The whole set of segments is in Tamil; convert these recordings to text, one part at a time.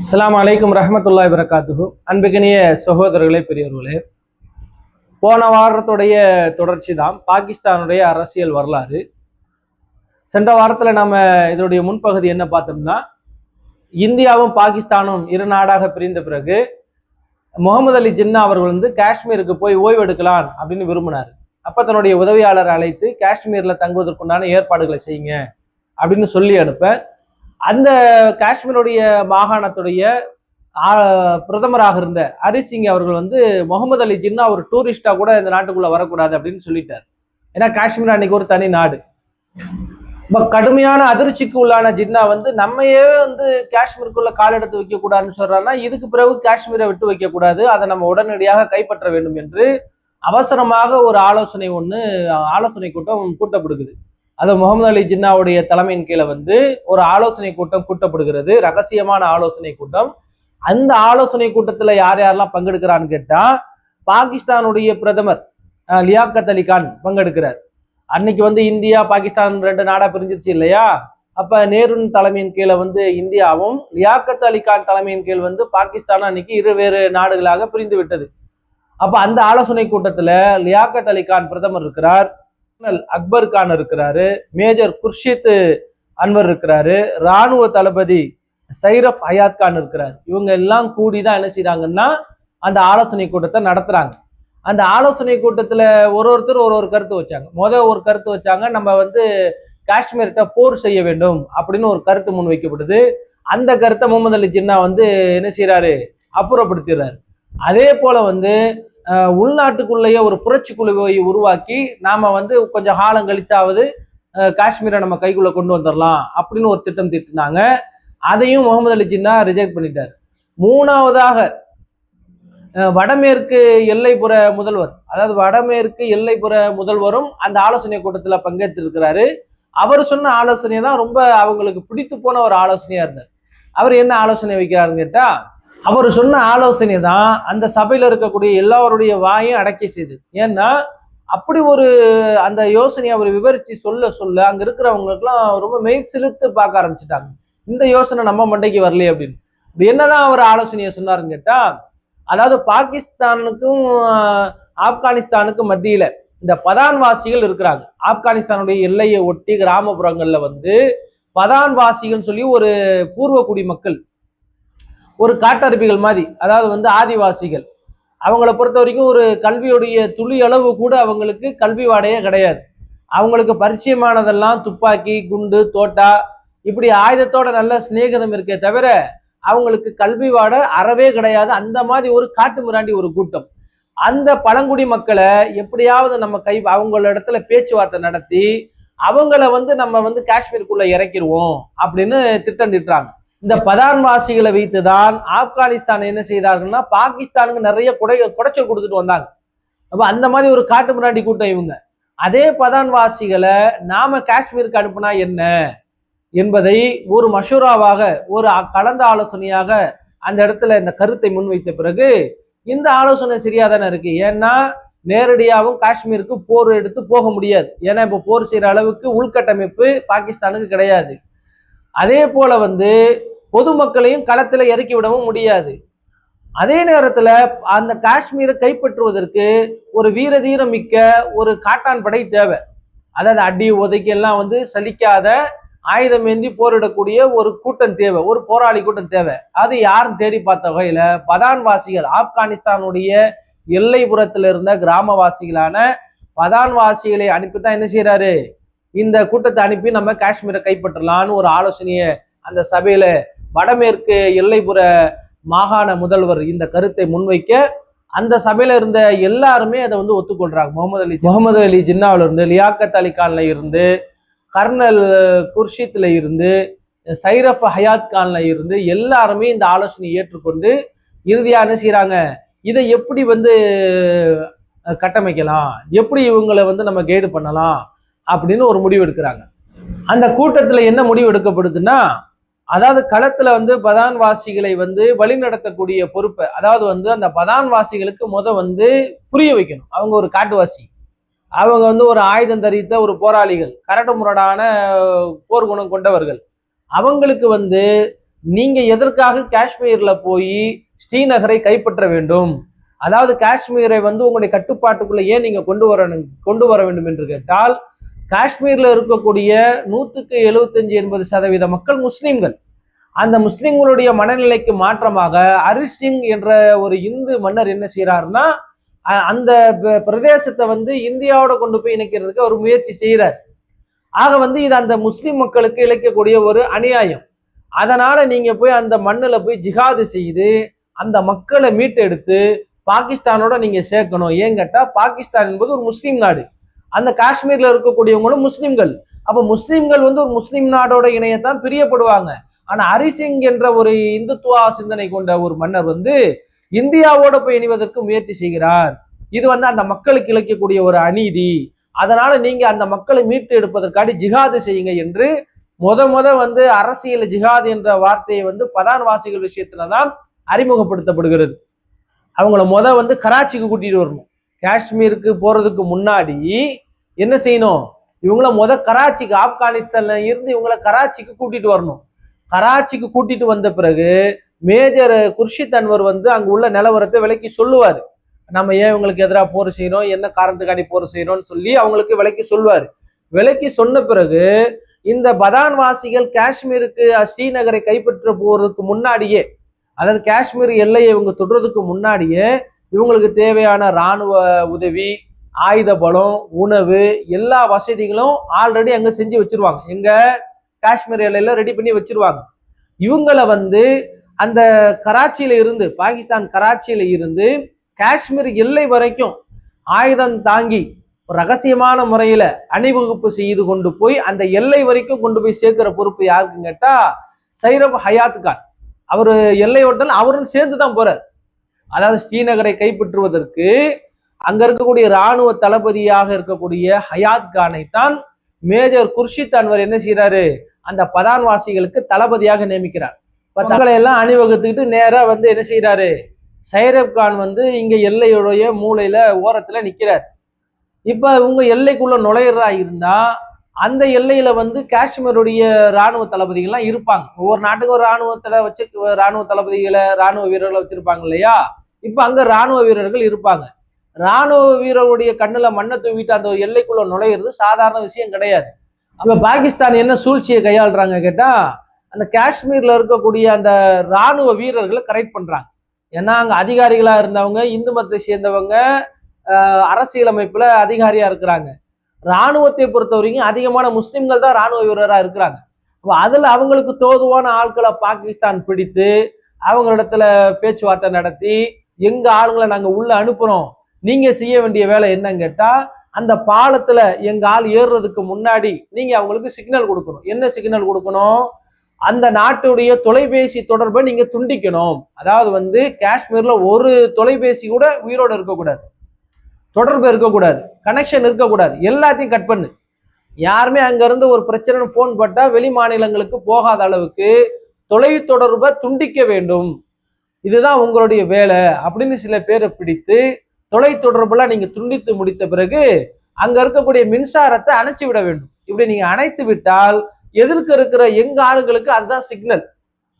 அஸ்லாம் அலைக்கும் ரஹமத்துல்லாய் வரகாத்துகு அன்புக்கினிய சகோதரர்களே பெரியவர்களே போன வாரத்துடைய தொடர்ச்சி தான் பாகிஸ்தானுடைய அரசியல் வரலாறு. சென்ற வாரத்தில் நம்ம இதனுடைய முன்பகுதி என்ன பார்த்தோம்னா இந்தியாவும் பாகிஸ்தானும் இரு நாடாக பிரிந்த பிறகு முகமது அலி ஜின்னா அவர்கள் வந்து காஷ்மீருக்கு போய் ஓய்வு எடுக்கலாம் அப்படின்னு விரும்பினார். அப்போ தன்னுடைய உதவியாளரை அழைத்து காஷ்மீரில் தங்குவதற்குண்டான ஏற்பாடுகளை செய்யுங்க அப்படின்னு சொல்லி அனுப்ப அந்த காஷ்மீருடைய மாகாணத்துடைய பிரதமராக இருந்த ஹரிசிங் சிங் அவர்கள் வந்து முகமது அலி ஜின்னா ஒரு டூரிஸ்டா கூட இந்த நாட்டுக்குள்ள வரக்கூடாது அப்படின்னு சொல்லிட்டார். ஏன்னா காஷ்மீர் அன்னைக்கு ஒரு தனி நாடு. கடுமையான அதிர்ச்சிக்கு உள்ளான ஜின்னா வந்து நம்மையே வந்து காஷ்மீருக்குள்ள கால் எடுத்து வைக்க கூடாதுன்னு சொல்றாருன்னா இதுக்கு பிறகு காஷ்மீரை விட்டு வைக்க கூடாது அதை நம்ம உடனடியாக கைப்பற்ற வேண்டும் என்று அவசரமாக ஒரு ஆலோசனை ஒன்று ஆலோசனை கூட்டம் கூட்டப்படுகிறது. அது முகமது அலி ஜின்னாவுடைய தலைமையின் கீழே வந்து ஒரு ஆலோசனை கூட்டம் கூட்டப்படுகிறது. ரகசியமான ஆலோசனை கூட்டம். அந்த ஆலோசனை கூட்டத்துல யார் யாரெல்லாம் பங்கெடுக்கிறான்னு கேட்டா பாகிஸ்தானுடைய பிரதமர் லியாக்கத் அலி கான் பங்கெடுக்கிறார். அன்னைக்கு வந்து இந்தியா பாகிஸ்தான் ரெண்டு நாடா பிரிஞ்சிருச்சு இல்லையா? அப்ப நேருன் தலைமையின் கீழே வந்து இந்தியாவும் லியாக்கத் அலி கான் தலைமையின் கீழ் வந்து பாகிஸ்தான் அன்னைக்கு இரு வேறு நாடுகளாக பிரிந்து விட்டது. அப்ப அந்த ஆலோசனை கூட்டத்துல லியாக்கத் அலி கான் பிரதமர் இருக்கிறார். கர்னல் அக்பர் கான் இருக்கிறாரு மேஜர் குர்ஷித் அன்வர் இருக்கிறாரு ராணுவ தளபதி சைரப் ஹயாத் கான் இருக்கிறார். இவங்க எல்லாம் கூடி தான் என்ன செய்யறாங்கன்னா அந்த ஆலோசனை கூட்டத்தை நடத்துறாங்க. அந்த ஆலோசனை கூட்டத்தில் ஒரு ஒருத்தர் ஒரு ஒரு கருத்து வச்சாங்க. முதல் ஒரு கருத்து வச்சாங்க நம்ம வந்து காஷ்மீர்கிட்ட போர் செய்ய வேண்டும் அப்படின்னு ஒரு கருத்து முன் வைக்கப்படுது. அந்த கருத்தை முகமது அலி ஜின்னா வந்து என்ன செய்கிறாரு அப்புறப்படுத்திடுறாரு. அதே போல வந்து உள்நாட்டுக்குள்ளேயே ஒரு புரட்சி குழுவை உருவாக்கி நாம் வந்து கொஞ்சம் காலம் கழித்தாவது காஷ்மீரை நம்ம கைக்குள்ளே கொண்டு வந்துடலாம் அப்படின்னு ஒரு திட்டம் தீட்டினாங்க. அதையும் முகமது அலி ஜின்னா ரிஜெக்ட் பண்ணிட்டார். மூணாவதாக வடமேற்கு எல்லைப்புற முதல்வர் அதாவது வடமேற்கு எல்லைப்புற முதல்வரும் அந்த ஆலோசனை கூட்டத்தில் பங்கேற்றிருக்கிறாரு. அவர் சொன்ன ஆலோசனை தான் ரொம்ப அவங்களுக்கு பிடித்து போன ஒரு ஆலோசனையாக இருந்தார் அவர் என்ன ஆலோசனை வைக்கிறாருன்னு கேட்டால் அவர் சொன்ன ஆலோசனை தான் அந்த சபையில் இருக்கக்கூடிய எல்லாருடைய வாயும் அடக்கி செய்து. ஏன்னா அப்படி ஒரு அந்த யோசனையை அவர் விவரித்து சொல்ல சொல்ல அங்கே இருக்கிறவங்களுக்குலாம் ரொம்ப மெய் சிலிர்த்து பார்க்க ஆரம்பிச்சிட்டாங்க. இந்த யோசனை நம்ம மண்டைக்கு வரலையே அப்படின்னு. இப்படி என்னதான் அவர் ஆலோசனையை சொன்னாருன்னு கேட்டால் அதாவது பாகிஸ்தானுக்கும் ஆப்கானிஸ்தானுக்கும் மத்தியில் இந்த பதான்வாசிகள் இருக்கிறாங்க. ஆப்கானிஸ்தானுடைய எல்லையை ஒட்டி கிராமப்புறங்களில் வந்து பதான்வாசிகள்னு சொல்லி ஒரு பூர்வ குடி மக்கள் ஒரு காட்டருவிகள் மாதிரி அதாவது வந்து ஆதிவாசிகள். அவங்கள பொறுத்த வரைக்கும் ஒரு கல்வியுடைய துளி அளவு கூட அவங்களுக்கு கல்வி வாடையே கிடையாது. அவங்களுக்கு பரிச்சயமானதெல்லாம் துப்பாக்கி குண்டு தோட்டா இப்படி ஆயுதத்தோட நல்ல சிநேகிதம் இருக்கே தவிர அவங்களுக்கு கல்வி வாட அறவே கிடையாது. அந்த மாதிரி ஒரு காட்டு மிராண்டி ஒரு கூட்டம். அந்த பழங்குடி மக்களை எப்படியாவது நம்ம கை அவங்கள இடத்துல பேச்சுவார்த்தை நடத்தி அவங்கள வந்து நம்ம வந்து காஷ்மீருக்குள்ள இறக்கிடுவோம் அப்படின்னு திட்டம் திட்டுறாங்க இந்த பதான்வாசிகளை வைத்துதான் ஆப்கானிஸ்தான் என்ன செய்தார்கள்னா பாகிஸ்தானுக்கு நிறைய குடை குடைச்சல் கொடுத்துட்டு வந்தாங்க. அப்ப அந்த மாதிரி ஒரு காட்டு முன்னாடி கூட்டம் இவங்க. அதே பதான்வாசிகளை நாம காஷ்மீருக்கு அனுப்புனா என்ன? என்பதை ஒரு மஷூராவாக ஒரு கலந்த ஆலோசனையாக அந்த இடத்துல இந்த கருத்தை முன்வைத்த பிறகு இந்த ஆலோசனை சரியா தானே இருக்கு? ஏன்னா நேரடியாகவும் காஷ்மீருக்கு போர் எடுத்து போக முடியாது. ஏன்னா இப்போ போர் செய்கிற அளவுக்கு உள்கட்டமைப்பு பாகிஸ்தானுக்கு கிடையாது. அதே போல வந்து பொதுமக்களையும் களத்தில் இறக்கி விடவும் முடியாது. அதே நேரத்தில் அந்த காஷ்மீரை கைப்பற்றுவதற்கு ஒரு வீரதீரம் மிக்க ஒரு காட்டான் படை தேவை. அதாவது அடி உதைக்கு எல்லாம் வந்து சலிக்காத ஆயுதம் ஏந்தி போரிடக்கூடிய ஒரு கூட்டம் தேவை ஒரு போராளி கூட்டம் தேவை. அது யாரும் தேடி பார்த்த வகையில் பதான்வாசிகள் ஆப்கானிஸ்தானுடைய எல்லைப்புறத்தில் இருந்த கிராமவாசிகளான பதான்வாசிகளை அனுப்பி தான் என்ன செய்யறாரு இந்த கூட்டத்தை அனுப்பி நம்ம காஷ்மீரை கைப்பற்றலான்னு ஒரு ஆலோசனையை அந்த சபையில வடமேற்கு எல்லைப்புற மாகாண முதல்வர் இந்த கருத்தை முன்வைக்க அந்த சபையில இருந்த எல்லாருமே அதை வந்து ஒத்துக்கொள்றாங்க. முகமது அலி முகமது அலி ஜின்னாவில இருந்து லியாக்கத் அலி கான்ல இருந்து கர்னல் குர்ஷித்ல இருந்து சைரப் ஹயாத் கான்ல இருந்து எல்லாருமே இந்த ஆலோசனையை ஏற்றுக்கொண்டு இறுதியாக என்ன செய்யறாங்க இதை எப்படி வந்து கட்டமைக்கலாம்? எப்படி இவங்களை வந்து நம்ம கைடு பண்ணலாம்? அப்படின்னு ஒரு முடிவு எடுக்கிறாங்க. அந்த கூட்டத்தில் என்ன முடிவு எடுக்கப்படுதுன்னா அதாவது களத்துல வந்து பதான்வாசிகளை வந்து வழிநடத்தக்கூடிய பொறுப்பை அதாவது வந்து அந்த பதான்வாசிகளுக்கு முத வந்து புரிய வைக்கணும். அவங்க ஒரு காட்டுவாசி. அவங்க வந்து ஒரு ஆயுதம் தரித்த ஒரு போராளிகள் கரடு முரடான போர் குணம் கொண்டவர்கள். அவங்களுக்கு வந்து நீங்க எதற்காக காஷ்மீர்ல போய் ஸ்ரீநகரை கைப்பற்ற வேண்டும்? அதாவது காஷ்மீரை வந்து உங்களுடைய கட்டுப்பாட்டுக்குள்ள ஏன் நீங்க கொண்டு வர கொண்டு வர வேண்டும் என்று கேட்டால் காஷ்மீரில் இருக்கக்கூடிய நூற்றுக்கு எழுபத்தஞ்சு எண்பது சதவீத மக்கள் முஸ்லீம்கள். அந்த முஸ்லீம்களுடைய மனநிலைக்கு மாற்றமாக ஹரிஷ் சிங் என்ற ஒரு இந்து மன்னர் என்ன செய்யறாருன்னா அந்த பிரதேசத்தை வந்து இந்தியாவோட கொண்டு போய் இணைக்கிறதுக்கு அவர் முயற்சி செய்கிறார் ஆக வந்து இது அந்த முஸ்லீம் மக்களுக்கு இழைக்கக்கூடிய ஒரு அநியாயம். அதனால நீங்க போய் அந்த மண்ணில் போய் ஜிஹாது செய்து அந்த மக்களை மீட்டெடுத்து பாகிஸ்தானோட நீங்க சேர்க்கணும். ஏன் கேட்டால் பாகிஸ்தான் என்பது ஒரு முஸ்லீம் நாடு. அந்த காஷ்மீர்ல இருக்கக்கூடியவங்களும் முஸ்லிம்கள். அப்ப முஸ்லிம்கள் வந்து ஒரு முஸ்லிம் நாடோட இணையத்தான் பிரியப்படுவாங்க. ஆனா ஹரிசிங் என்ற ஒரு இந்துத்துவா சிந்தனை கொண்ட ஒரு மன்னர் வந்து இந்தியாவோட போய் இணைவதற்கு முயற்சி செய்கிறார். இது வந்து அந்த மக்களுக்கு இழைக்கக்கூடிய ஒரு அநீதி. அதனால நீங்க அந்த மக்களை மீட்டு எடுப்பதற்காடி ஜிஹாது செய்யுங்க என்று முத முத வந்து அரசியல் ஜிஹாத் என்ற வார்த்தையை வந்து பதான்வாசிகள் விஷயத்துலதான் அறிமுகப்படுத்தப்படுகிறது. அவங்கள முத வந்து கராச்சிக்கு கூட்டிட்டு வரணும். காஷ்மீருக்கு போறதுக்கு முன்னாடி என்ன செய்யணும்? இவங்கள முத கராச்சிக்கு ஆப்கானிஸ்தான்ல இருந்து இவங்களை கராச்சிக்கு கூட்டிட்டு வரணும். கராச்சிக்கு கூட்டிட்டு வந்த பிறகு மேஜர் குர்ஷித் அன்வர் வந்து அங்க உள்ள நிலவரத்தை விலைக்கு சொல்லுவாரு. நம்ம ஏன் இவங்களுக்கு எதிராக போர் செய்யணும்? என்ன காரணத்துக்காண்டி போர் செய்யணும்னு சொல்லி அவங்களுக்கு விலைக்கு சொல்லுவாரு. விலக்கி சொன்ன பிறகு இந்த பதான்வாசிகள் காஷ்மீருக்கு ஸ்ரீநகரை கைப்பற்ற போறதுக்கு முன்னாடியே அதாவது காஷ்மீர் எல்லையை இவங்க தொடுறதுக்கு முன்னாடியே இவங்களுக்கு தேவையான இராணுவ உதவி ஆயுத பலம் உணவு எல்லா வசதிகளும் ஆல்ரெடி அங்க செஞ்சு வச்சிருவாங்க. எங்க காஷ்மீர் எல்லையில ரெடி பண்ணி வச்சிருவாங்க. இவங்களை வந்து அந்த கராச்சியில இருந்து பாகிஸ்தான் கராச்சியில இருந்து காஷ்மீர் எல்லை வரைக்கும் ஆயுதம் தாங்கி ரகசியமான முறையில அணிவகுப்பு செய்து கொண்டு போய் அந்த எல்லை வரைக்கும் கொண்டு போய் சேர்க்கிற பொறுப்பு யாருக்குன்னு கேட்டா சைரப் ஹயாத் கான். அவர் எல்லை ஓட்டல் அவரும் சேர்ந்து தான் போறார். அதாவது ஸ்ரீநகரை கைப்பற்றுவதற்கு அங்க இருக்கக்கூடிய இராணுவ தளபதியாக இருக்கக்கூடிய ஹயாத் கானை தான் மேஜர் குர்ஷித் அன்வர் என்ன செய்யறாரு அந்த பதான்வாசிகளுக்கு தளபதியாக நியமிக்கிறார். இப்ப தங்களை எல்லாம் அணிவகுத்துக்கிட்டு நேரா வந்து என்ன செய்யறாரு சைரப் கான் வந்து இங்க எல்லையுடைய மூலையில ஓரத்துல நிக்கிறார். இப்ப இவங்க எல்லைக்குள்ள நுழையிறதா இருந்தா அந்த எல்லையில வந்து காஷ்மீருடைய ராணுவ தளபதிகள்லாம் இருப்பாங்க. ஒவ்வொரு நாட்டுக்கும் ஒரு ராணுவத்துல வச்சு ராணுவ தளபதிகளை ராணுவ வீரர்களை வச்சிருப்பாங்க இல்லையா? இப்ப அங்க ராணுவ வீரர்கள் இருப்பாங்க. ராணுவ வீரருடைய கண்ணுல மண்ணை தூவிட்டு அந்த எல்லைக்குள்ள நுழையிறது சாதாரண விஷயம் கிடையாது. அங்க பாகிஸ்தான் என்ன சூழ்ச்சியை கையாளுறாங்க கேட்டா அந்த காஷ்மீர்ல இருக்கக்கூடிய அந்த ராணுவ வீரர்களை கரெக்ட் பண்றாங்க. ஏன்னா அங்க அதிகாரிகளா இருந்தவங்க இந்து மதத்தை சேர்ந்தவங்க அரசியலமைப்புல அதிகாரியா இருக்கிறாங்க. ராணுவத்தை பொறுத்த வரைக்கும் அதிகமான முஸ்லிம்கள் தான் ராணுவ வீரராக இருக்கிறாங்க. அப்போ அதில் அவங்களுக்கு தோதுவான ஆட்களை பாகிஸ்தான் பிடித்து அவங்களிடத்துல பேச்சுவார்த்தை நடத்தி எங்கள் ஆளுங்களை நாங்கள் உள்ளே அனுப்புகிறோம் நீங்கள் செய்ய வேண்டிய வேலை என்னன்னு கேட்டால் அந்த பாலத்தில் எங்கள் ஆள் ஏறுறதுக்கு முன்னாடி நீங்கள் அவங்களுக்கு சிக்னல் கொடுக்கணும். என்ன சிக்னல் கொடுக்கணும்? அந்த நாட்டுடைய தொலைபேசி தொடர்பை நீங்கள் துண்டிக்கணும். அதாவது வந்து காஷ்மீரில் ஒரு தொலைபேசி கூட உயிரோடு இருக்கக்கூடாது. தொடர்பு இருக்கக்கூடாது. கனெக்ஷன் இருக்கக்கூடாது. எல்லாத்தையும் கட் பண்ணு. யாருமே அங்கேருந்து ஒரு பிரச்சனைன்னு ஃபோன் பட்டா வெளி மாநிலங்களுக்கு போகாத அளவுக்கு தொலை தொடர்பை துண்டிக்க வேண்டும். இதுதான் உங்களுடைய வேலை. அப்படின்னு சில பேரை பிடித்து தொலை தொடர்பெல்லாம் நீங்கள் துண்டித்து முடித்த பிறகு அங்கே இருக்கக்கூடிய மின்சாரத்தை அணைச்சி விட வேண்டும். இப்படி நீங்கள் அணைத்து விட்டால் எதிர்க்க இருக்கிற எங்க ஆளுங்களுக்கு அதுதான் சிக்னல்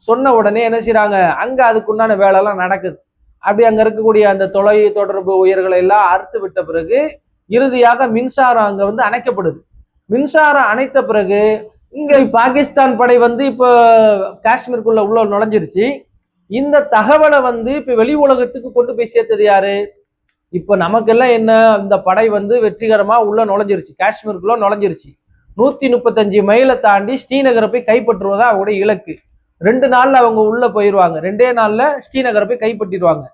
சொன்ன உடனே என்ன செய்கிறாங்க அங்க அதுக்குண்டான வேலை எல்லாம் நடக்குது. அப்படி அங்க இருக்கக்கூடிய அந்த தொலை தொடர்பு உயர்களை எல்லாம் அறுத்து விட்ட பிறகு இறுதியாக மின்சாரம் அங்க வந்து அணைக்கப்படுது. மின்சாரம் அணைத்த பிறகு இங்க பாகிஸ்தான் படை வந்து இப்போ காஷ்மீருக்குள்ள உள்ள நுழைஞ்சிருச்சு. இந்த தகவலை வந்து இப்ப வெளி உலகத்துக்கு கொண்டு போய் சேர்த்தது யாரு? இப்ப நமக்கெல்லாம் என்ன இந்த படை வந்து வெற்றிகரமா உள்ள நுழைஞ்சிருச்சு. காஷ்மீருக்குள்ள நுழைஞ்சிருச்சு. நூத்தி முப்பத்தஞ்சு மைலை தாண்டி ஸ்ரீநகரை போய் கைப்பற்றுவதா அவருடைய இலக்கு. ரெண்டு நாள்ல அவங்க உள்ள போயிடுவாங்க ரெண்டே நாள்ல ஸ்ரீநகரை போய் கைப்பற்றிடுவாங்க.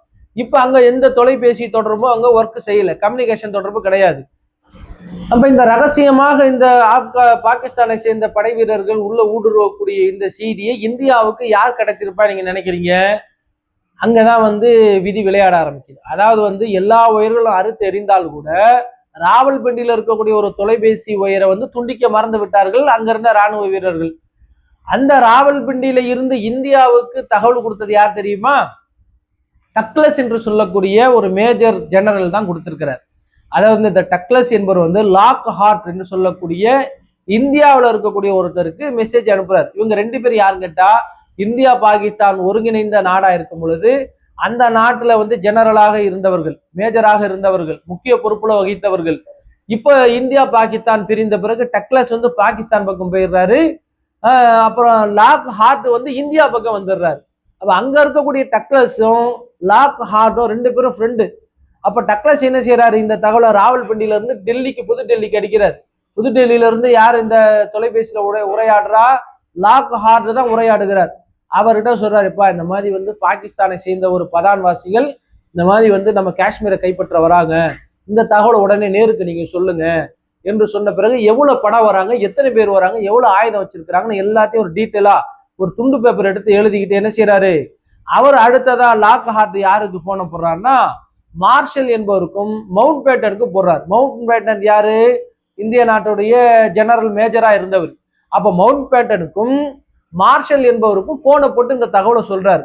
இப்ப அங்க எந்த தொலைபேசி தொடர்பும் அங்க ஒர்க் செய்யல. கம்யூனிகேஷன் தொடர்பு கிடையாது. அப்ப இந்த ரகசியமாக இந்த ஆப்கா பாகிஸ்தானை சேர்ந்த படை வீரர்கள் உள்ள ஊடுருவக்கூடிய இந்த செய்தியை இந்தியாவுக்கு யார் கிடைத்திருப்பா நீங்க நினைக்கிறீங்க? அங்கதான் வந்து விதி விளையாட ஆரம்பிக்குது. அதாவது வந்து எல்லா உயர்களும் அறுத்து எறிந்தால் கூட ராவல்பிண்டியில் இருக்கக்கூடிய ஒரு தொலைபேசி உயரை வந்து துண்டிக்க மறந்து விட்டார்கள். அங்கிருந்த ராணுவ வீரர்கள். அந்த ராவல்பிண்டியில இருந்து இந்தியாவுக்கு தகவல் கொடுத்தது யார் தெரியுமா? டக்ளஸ் என்று சொல்லக்கூடிய ஒரு மேஜர் ஜெனரல் தான் கொடுத்திருக்கிறார். அதாவது இந்த டக்ளஸ் என்பவர் வந்து லாக் ஹார்ட் என்று சொல்லக்கூடிய இந்தியாவில் இருக்கக்கூடிய ஒருத்தருக்கு மெசேஜ் அனுப்புறார். இவங்க ரெண்டு பேரும் யாருன்னு கேட்டா இந்தியா பாகிஸ்தான் ஒருங்கிணைந்த நாடா இருக்கும் பொழுது அந்த நாட்டுல வந்து ஜெனரலாக இருந்தவர்கள் மேஜராக இருந்தவர்கள் முக்கிய பொறுப்புல வகித்தவர்கள். இப்ப இந்தியா பாகிஸ்தான் பிரிந்த பிறகு டக்ளஸ் வந்து பாகிஸ்தான் பக்கம் போயிடுறாரு. அப்புறம் லாக் ஹார்ட் வந்து இந்தியா பக்கம் வந்துடுறாரு. அப்போ அங்கே இருக்கக்கூடிய டக்ளஸும் லாக் ஹார்ட்டும் ரெண்டு பேரும் ஃப்ரெண்டு அப்போ டக்ளஸ் என்ன செய்கிறாரு இந்த தகவலை ராவல்பிண்டியில டெல்லிக்கு புது டெல்லிக்கு அடிக்கிறார் புது யார் இந்த தொலைபேசியில் உரை உரையாடுறா? லாக் ஹார்ட் தான் உரையாடுகிறார். அவர்கிட்ட சொல்றாரு இப்பா இந்த மாதிரி வந்து பாகிஸ்தானை சேர்ந்த ஒரு பதான்வாசிகள் இந்த மாதிரி வந்து நம்ம காஷ்மீரை கைப்பற்ற வராங்க இந்த தகவலை உடனே நேருக்கு நீங்க சொல்லுங்க. என்று சொன்ன பிறகு எவ்வளவு படம் வராங்க எத்தனை பேர் வராங்க எவ்வளவு ஆயுதம் வச்சிருக்கிறாங்கன்னு எல்லாத்தையும் ஒரு டீட்டெயிலா ஒரு துண்டு பேப்பர் எடுத்து எழுதிக்கிட்டு என்ன செய்யறாரு அவர் அடுத்ததா லாக் ஹார்ட் யாருக்கு போன போடுறாருன்னா மார்ஷல் என்பவருக்கும் மவுண்ட் பேட்டனுக்கு போடுறார். மவுண்ட் பேட்டன் யாரு? இந்திய நாட்டுடைய ஜெனரல் மேஜரா இருந்தவர். அப்ப மவுண்ட் பேட்டனுக்கும் மார்ஷல் என்பவருக்கும் போனை போட்டு இந்த தகவலை சொல்றாரு.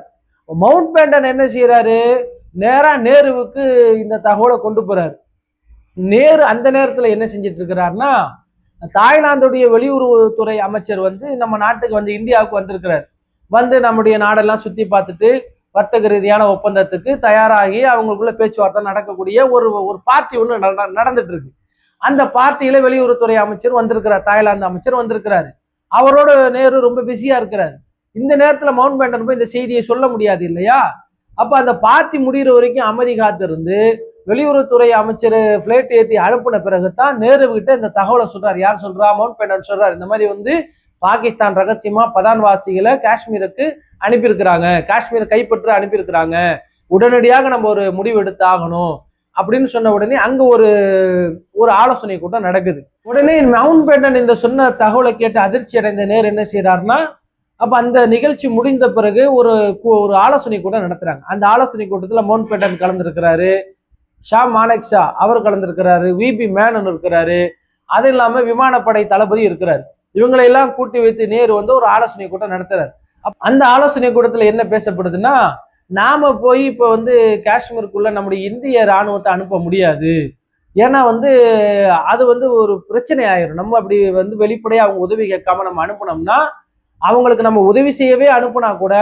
மவுண்ட் பேட்டன் என்ன செய்யறாரு நேரா நேருவுக்கு இந்த தகவலை கொண்டு போறாரு. நேரு அந்த நேரத்தில் என்ன செஞ்சிட்டு இருக்கிறார்னா தாய்லாந்துடைய வெளியுறவுத்துறை அமைச்சர் வந்து நம்ம நாட்டுக்கு வந்து இந்தியாவுக்கு வந்திருக்கிறார். வந்து நம்முடைய நாடெல்லாம் சுற்றி பார்த்துட்டு வர்த்தக ரீதியான ஒப்பந்தத்துக்கு தயாராகி அவங்களுக்குள்ள பேச்சுவார்த்தை நடக்கக்கூடிய ஒரு ஒரு பார்ட்டி ஒன்று நடந்துட்டு இருக்கு அந்த பார்ட்டியில வெளியுறவுத்துறை அமைச்சர் வந்திருக்கிறார் தாய்லாந்து அமைச்சர் வந்திருக்கிறாரு. அவரோட நேரு ரொம்ப பிஸியா இருக்கிறார். இந்த நேரத்துல மவுண்ட் பேண்டன் போய் இந்த செய்தியை சொல்ல முடியாது இல்லையா? அப்ப அந்த பார்ட்டி முடிகிற வரைக்கும் அமைதி காத்திருந்து வெளியுறவுத்துறை அமைச்சர் பிளேட் ஏற்றி அனுப்பின பிறகு தான் நேரு இந்த தகவலை சொல்றாரு. யார் சொல்றா? மவுண்ட் பேண்டன் சொல்றாரு. இந்த மாதிரி வந்து பாகிஸ்தான் ரகசியமா பதான்வாசிகளை காஷ்மீருக்கு அனுப்பியிருக்கிறாங்க. காஷ்மீரை கைப்பற்ற அனுப்பியிருக்கிறாங்க. உடனடியாக நம்ம ஒரு முடிவு எடுத்து ஆகணும் அப்படின்னு சொன்ன உடனே அங்க ஒரு ஒரு ஆலோசனை கூட்டம் நடக்குது. உடனே மவுண்ட் பேண்டன் இந்த சொன்ன தகவலை கேட்டு அதிர்ச்சி அடைந்த நேர் என்ன செய்யறாருன்னா அப்ப அந்த நிகழ்ச்சி முடிந்த பிறகு ஒரு ஒரு ஆலோசனை கூட்டம் நடத்துறாங்க. அந்த ஆலோசனை கூட்டத்துல மவுண்ட் பேண்டன் கலந்துருக்கிறாரு. ஷா மானக் ஷா அவர் கலந்துருக்கிறாரு விபி மேனன் இருக்கிறாரு அது இல்லாம விமானப்படை தளபதி இருக்கிறார். இவங்களை எல்லாம் கூட்டி வைத்து நேரு வந்து ஒரு ஆலோசனை கூட்டம் நடத்துறாரு. அந்த ஆலோசனை கூட்டத்துல என்ன பேசப்படுதுன்னா நாம போய் இப்ப வந்து காஷ்மீருக்குள்ள நம்முடைய இந்திய ராணுவத்தை அனுப்ப முடியாது. ஏன்னா வந்து அது வந்து ஒரு பிரச்சனை ஆயிரும். நம்ம அப்படி வந்து வெளிப்படையா அவங்க உதவி கேட்காம நம்ம அனுப்பினோம்னா அவங்களுக்கு நம்ம உதவி செய்யவே அனுப்புனா கூட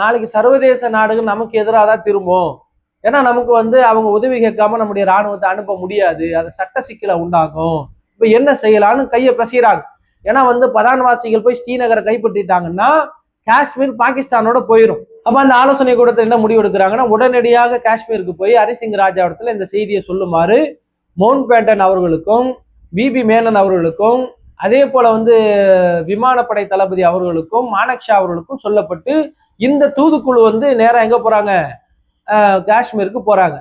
நாளைக்கு சர்வதேச நாடுகள் நமக்கு எதிராக தான் திரும்பும். ஏன்னா நமக்கு வந்து அவங்க உதவி கேட்காம நம்முடைய ராணுவத்தை அனுப்ப முடியாது. அது சட்ட சிக்கலை உண்டாக்கும். இப்போ என்ன செய்யலாம்னு கையை பசிறாங்க ஏன்னா வந்து பதான்வாசிகள் போய் ஸ்ரீநகரை கைப்பற்றிட்டாங்கன்னா காஷ்மீர் பாகிஸ்தானோட போயிடும் அப்ப அந்த ஆலோசனை கூடத்தில் என்ன முடிவு எடுக்கிறாங்கன்னா உடனடியாக காஷ்மீருக்கு போய் ஹரிசிங் ராஜா இடத்துல இந்த செய்தியை சொல்லுமாறு மவுண்ட் பேட்டன் அவர்களுக்கும் விபி மேனன் அவர்களுக்கும் அதே போல வந்து விமானப்படை தளபதி அவர்களுக்கும் மானக்ஷா அவர்களுக்கும் சொல்லப்பட்டு இந்த தூதுக்குழு வந்து நேரம் எங்க போறாங்க? காஷ்மீருக்கு போகிறாங்க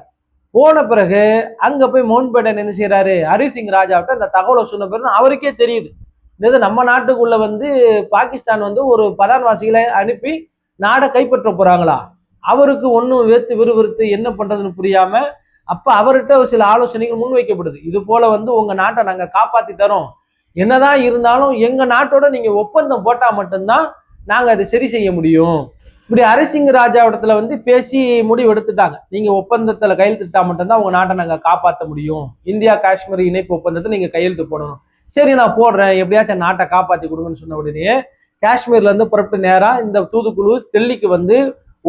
போன பிறகு அங்கே போய் மவுண்ட் பேட்டன் என்ன செய்கிறாரு ஹரிசிங் ராஜாவிட்ட அந்த தகவலை சொன்ன பிறகு அவருக்கே தெரியுது. இது நம்ம நாட்டுக்குள்ளே வந்து பாகிஸ்தான் வந்து ஒரு பதான்வாசிகளை அனுப்பி நாடை கைப்பற்ற போகிறாங்களா அவருக்கு ஒன்றும் வேத்து விறுவிறுத்து என்ன பண்ணுறதுன்னு புரியாமல் அப்போ அவர்கிட்ட ஒரு சில ஆலோசனைகள் முன்வைக்கப்படுது. இது போல் வந்து உங்கள் நாட்டை நாங்கள் காப்பாற்றி தரோம். என்னதான் இருந்தாலும் எங்கள் நாட்டோட நீங்கள் ஒப்பந்தம் போட்டால் மட்டும்தான் நாங்கள் அதை சரி செய்ய முடியும். இப்படி ஹரிசிங் ராஜா இடத்துல வந்து பேசி முடிவு எடுத்துட்டாங்க. நீங்க ஒப்பந்தத்துல கையெழுத்திட்டா மட்டும்தான் உங்க நாட்டை நாங்க காப்பாற்ற முடியும். இந்தியா காஷ்மீர் இணைப்பு ஒப்பந்தத்தை நீங்க கையெழுத்து போடணும். சரி நான் போடுறேன். எப்படியாச்சும் நாட்டை காப்பாத்தி கொடுங்கன்னு சொன்ன உடனே காஷ்மீர்ல இருந்து புறப்பட்டு நேரா இந்த தூதுக்குழு டெல்லிக்கு வந்து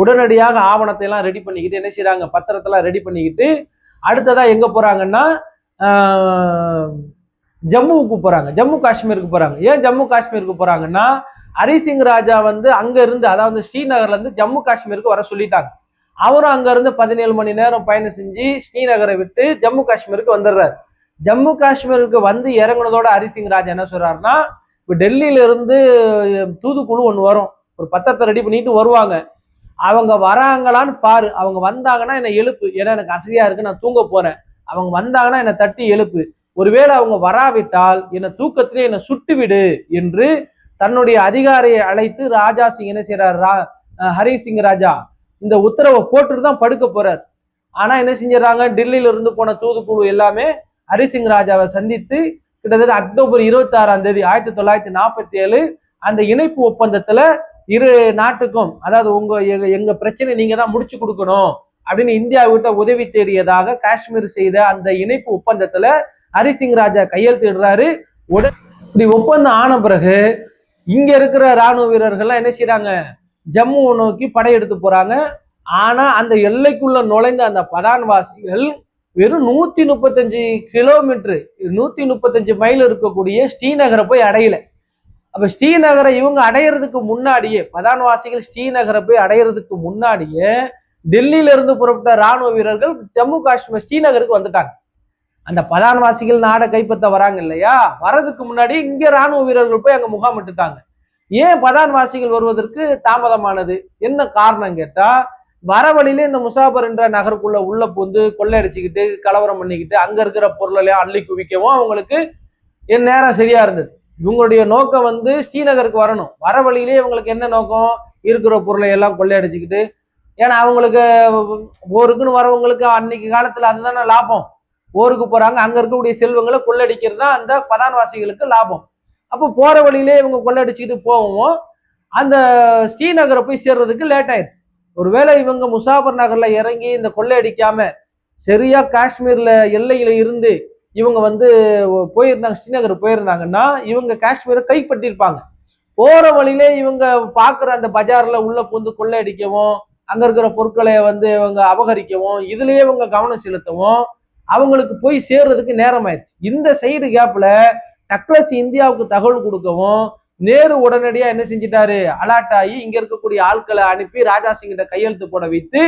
உடனடியாக ஆவணத்தை எல்லாம் ரெடி பண்ணிக்கிட்டு என்ன செய்றாங்க? பத்திரத்தெல்லாம் ரெடி பண்ணிக்கிட்டு அடுத்ததா எங்க போறாங்கன்னா ஜம்முவுக்கு போறாங்க. ஜம்மு காஷ்மீருக்கு போறாங்க. ஏன் ஜம்மு காஷ்மீருக்கு போறாங்கன்னா ஹரிசிங் ராஜா வந்து அங்க இருந்து அதாவது ஸ்ரீநகர்ல இருந்து ஜம்மு காஷ்மீருக்கு வர சொல்லிட்டாங்க. அவரும் அங்க இருந்து பதினேழு மணி நேரம் பயணம் செஞ்சு ஸ்ரீநகரை விட்டு ஜம்மு காஷ்மீருக்கு வந்துடுறாரு. ஜம்மு காஷ்மீருக்கு வந்து இறங்குனதோட ஹரிசிங் ராஜா என்ன சொல்றாருன்னா இப்போ டெல்லியில இருந்து தூதுக்குழு ஒன்று வரும். ஒரு பத்திரத்தை ரெடி பண்ணிட்டு வருவாங்க. அவங்க வராங்களான்னு பாரு. அவங்க வந்தாங்கன்னா என்னை எழுப்பு. ஏன்னா எனக்கு அசதியா இருக்கு நான் தூங்க போறேன். அவங்க வந்தாங்கன்னா என்னை தட்டி எழுப்பு. ஒருவேளை அவங்க வராவிட்டால் என்னை தூக்கத்திலே என்னை சுட்டு விடு என்று தன்னுடைய அதிகாரியை அழைத்து ராஜா சிங் என்ன செய்யறார் ரா- ஹரி சிங் ராஜா இந்த உத்தரவை போட்டுட்டு தான் படுக்க போறார். ஆனா என்ன செஞ்சிடறாங்க? டெல்லியில இருந்து போன தூதுக்குழு எல்லாமே ஹரிசிங் ராஜாவை சந்தித்து கிட்டத்தட்ட அக்டோபர் இருபத்தி ஆறாம் தேதி ஆயிரத்தி தொள்ளாயிரத்தி நாற்பத்தி ஏழு அந்த இணைப்பு ஒப்பந்தத்துல இரு நாட்டுக்கும் அதாவது உங்க எங்க எங்க பிரச்சனை நீங்க தான் முடிச்சு கொடுக்கணும் அப்படின்னு இந்தியாவிட்ட உதவி தேடியதாக காஷ்மீர் செய்த அந்த இணைப்பு ஒப்பந்தத்துல ஹரிசிங் ராஜா கையெழுத்திடுறாரு. உடனே இப்படி ஒப்பந்தம் ஆன பிறகு இங்க இருக்கிற ராணுவ வீரர்கள்லாம் என்ன செய்யறாங்க ஜம்முவை நோக்கி படையெடுத்து போறாங்க. ஆனா அந்த எல்லைக்குள்ள நுழைந்த அந்த பதான்வாசிகள் வெறும் நூத்தி முப்பத்தஞ்சு கிலோமீட்டர் நூத்தி முப்பத்தஞ்சு மைல் இருக்கக்கூடிய ஸ்ரீநகரை போய் அடையல. அப்ப ஸ்ரீநகரை இவங்க அடையிறதுக்கு முன்னாடியே பதான்வாசிகள் ஸ்ரீநகரை போய் அடையிறதுக்கு முன்னாடியே டெல்லியில இருந்து புறப்பட்ட ராணுவ வீரர்கள் ஜம்மு காஷ்மீர் ஸ்ரீநகருக்கு வந்துட்டாங்க. அந்த பதான்வாசிகள் நாடை கைப்பற்ற வராங்க இல்லையா வரதுக்கு முன்னாடி இங்க ராணுவ வீரர்கள் போய் அங்க முகாமிட்டுட்டாங்க ஏன் பதான்வாசிகள் வருவதற்கு தாமதமானது என்ன காரணம் கேட்டா வர வழியிலே இந்த முசாபர் என்ற நகருக்குள்ள உள்ள புந்து கொள்ளையடிச்சுக்கிட்டு கலவரம் பண்ணிக்கிட்டு அங்க இருக்கிற பொருளையும் அள்ளி குவிக்கவும் அவங்களுக்கு என் நேரம் சரியா இருந்தது இவங்களுடைய நோக்கம் வந்து ஸ்ரீநகருக்கு வரணும் வர வழியிலே இவங்களுக்கு என்ன நோக்கம் இருக்கிற பொருளை எல்லாம் கொள்ளையடிச்சுக்கிட்டு ஏன்னா அவங்களுக்கு போருக்குன்னு வரவங்களுக்கு அன்னைக்கு காலத்துல அதுதானே லாபம் போருக்கு போறாங்க அங்க இருக்கக்கூடிய செல்வங்களை கொள்ளடிக்கிறது தான் அந்த பதான்வாசிகளுக்கு லாபம். அப்போ போற வழியிலே இவங்க கொள்ளடிச்சுட்டு போவோம் அந்த ஸ்ரீநகரை போய் சேர்றதுக்கு லேட் ஆயிடுச்சு. ஒருவேளை இவங்க முசாபர் நகர்ல இறங்கி இந்த கொள்ளையடிக்காம சரியா காஷ்மீர்ல எல்லையில இருந்து இவங்க வந்து போயிருந்தாங்க ஸ்ரீநகர் போயிருந்தாங்கன்னா இவங்க காஷ்மீரை கைப்பற்றிருப்பாங்க போற வழியிலே இவங்க பாக்குற அந்த பஜார்ல உள்ள பூந்து கொள்ளையடிக்கவும் அங்க இருக்கிற பொருட்களை வந்து இவங்க அபகரிக்கவும் இதுலயே இவங்க கவனம் செலுத்தவும் அவங்களுக்கு போய் சேர்றதுக்கு நேரம் ஆயிடுச்சு இந்த சைடு கேப்ல டக்ளஸ் இந்தியாவுக்கு தகவல் கொடுக்கவும் நேரு உடனடியா என்ன செஞ்சிட்டாரு? அலாட் ஆகி இங்க இருக்கக்கூடிய ஆட்களை அனுப்பி ராஜா சிங்கிட்ட கையெழுத்து போட வைத்து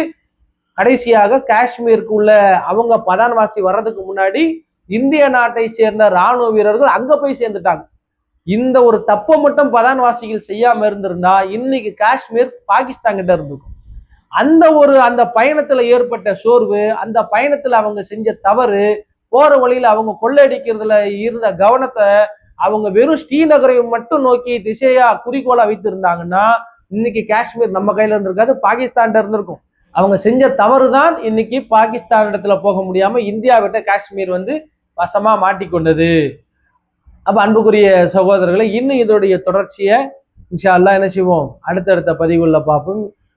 கடைசியாக காஷ்மீருக்கு உள்ள அவங்க பதான்வாசி வர்றதுக்கு முன்னாடி இந்திய நாட்டை சேர்ந்த ராணுவ வீரர்கள் அங்க போய் சேர்ந்துட்டாங்க. இந்த ஒரு தப்பை மட்டும் பதான்வாசிகள் செய்யாம இருந்திருந்தா இன்னைக்கு காஷ்மீர் பாகிஸ்தான் கிட்ட இருந்திருக்கும். அந்த ஒரு அந்த பயணத்துல ஏற்பட்ட சோர்வு அந்த பயணத்துல அவங்க செஞ்ச தவறு போற வழியில அவங்க கொள்ளையடிக்கிறதுல இருந்த கவனத்தை அவங்க வெறும் ஸ்ரீநகரை மட்டும் நோக்கி திசையா குறிக்கோளா வைத்திருந்தாங்கன்னா இன்னைக்கு காஷ்மீர் நம்ம கையில இருந்திருக்காது பாகிஸ்தான் இருந்திருக்கும். அவங்க செஞ்ச தவறு தான் இன்னைக்கு பாகிஸ்தான் இடத்துல போக முடியாம இந்தியாவிட்ட காஷ்மீர் வந்து வசமா மாட்டிக்கொண்டது. அப்ப அன்புக்குரிய சகோதரர்களை இன்னும் இதோடைய தொடர்ச்சியை இன்ஷா அல்லாஹ் என்ன செய்வோம்? அடுத்தடுத்த பதிவுகளில் பார்ப்போம்.